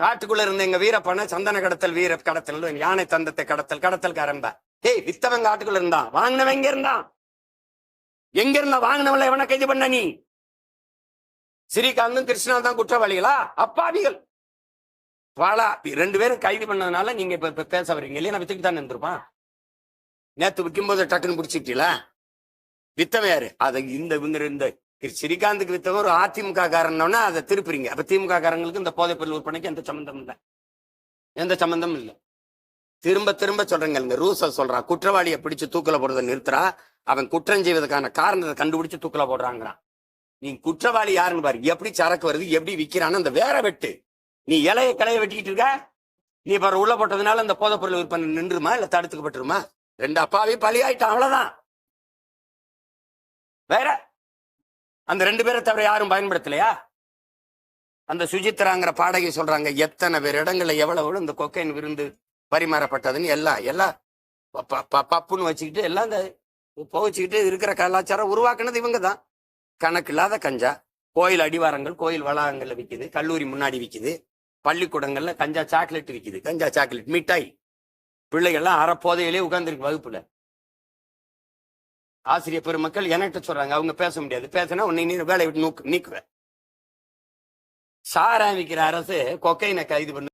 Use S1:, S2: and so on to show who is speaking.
S1: காட்டுக்குள்ள இருந்த எங்க வீரப்பன சந்தன கடத்தல் வீர கடத்தல் யானை தந்தத்தை கடத்தல் கடத்தல் கரம்ப ஏய் வித்தவன் காட்டுக்குள்ள இருந்தான். வாங்கினவன் எங்க இருந்தான். எங்க இருந்தா வாங்கினவன்ல எவன கைது பண்ண நீ? ஸ்ரீகாந்தும் கிருஷ்ணா தான் குற்றவாளிகளா? அப்பாவிகள். வாழா ரெண்டு பேரும் கைது பண்ணதுனால நீங்க இப்ப இப்ப பேச வரீங்க. இல்லையா நான் வித்துக்கு தான் இருந்திருப்பான் நேத்து விற்கும்போது டக்குன்னு பிடிச்சிட்டீங்களா வித்தவன் யாரு? அதை இந்த இவங்க இந்த ஸ்ரீகாந்துக்கு வித்தவன் ஒரு அதிமுக காரன்னா அதை திருப்புறீங்க. அப்ப திமுக காரங்களுக்கு இந்த போதைப் பொருள் விற்பனைக்கு எந்த சம்பந்தம் இல்லை. எந்த சம்மந்தமும் இல்லை. திரும்ப திரும்ப சொல்றேங்க இந்த ரூச சொல்றான் குற்றவாளியை பிடிச்சு தூக்கல போடுறதை நிறுத்துறா. அவன் குற்றம் செய்வதற்கான காரணத்தை கண்டுபிடிச்சு தூக்கல போடுறாங்கிறான். நீ குற்றவாளி யாருன்னு பாரு. எப்படி சரக்கு வருது எப்படி விற்கிறான்னு அந்த வேற வெட்டு. நீ இலைய கலைய வெட்டிக்கிட்டு இருக்க? நீ பாரு உள்ள போட்டதுனால அந்த போதைப் பொருள் விற்பனை நின்றுமா இல்ல தடுத்துக்கப்பட்டுருமா? ரெண்டு அப்பாவே பழியாயிட்டான் அவ்வளவுதான். வேற? அந்த ரெண்டு பேரை தவிர யாரும் பயன்படுத்தலையா? அந்த சுஜித்ராங்கிற பாடகி சொல்றாங்க எத்தனை பேர் இடங்கள்ல எவ்வளவு இந்த கொக்கைன் விருந்து பரிமாறப்பட்டதுன்னு எல்லாம் எல்லாம் பப்புன்னு வச்சுக்கிட்டு எல்லாம் இந்த புகைச்சிக்கிட்டு இருக்கிற கலாச்சாரம் உருவாக்குனது இவங்க தான் கணக்கு இல்லாத கஞ்சா. கோயில் அடிவாரங்கள் கோயில் வளாகங்கள்ல விற்கிது கல்லூரி முன்னாடி விற்கிது பள்ளிக்கூடங்கள்ல கஞ்சா சாக்லேட் விற்கிது கஞ்சா சாக்லேட் மிட்டாய். பிள்ளைகள்லாம் அரை போதையிலே உட்கார்ந்துருக்கு வகுப்புல. ஆசிரியர் பெருமக்கள் என்கிட்ட சொல்றாங்க? அவங்க பேச முடியாது. பேசினா உன்னை நீ வேலையை விட்டு நூக்கு நீக்குவேன் சாராமிக்கிற அரசு கொக்கைனை கைது பண்ணு